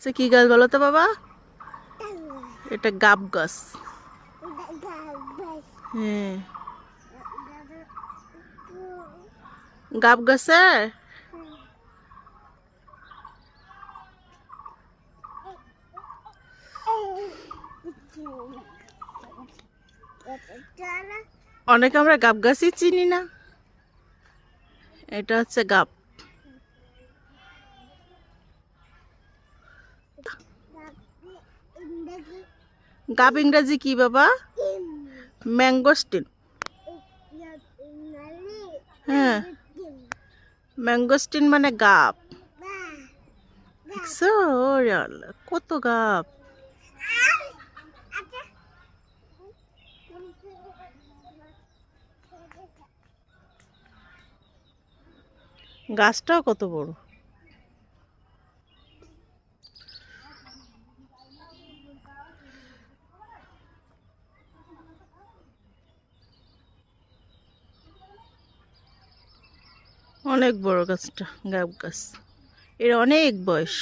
সে কি গাছ বলো তো বাবা? এটা গাব গাছ। হ্যাঁ। গাব গাছে? অনেকে আমরা গাব গাছই চিনি না। এটা হচ্ছে গাব। গাব ইংরাজি কি বাবা? ম্যাঙ্গোস্টিন। হ্যাঁ। ম্যাঙ্গোস্টিন মানে গাব। কত গাব। গাছটাও কত বড়? অনেক বড় গাছটা গাব গাছ। এর অনেক বয়স।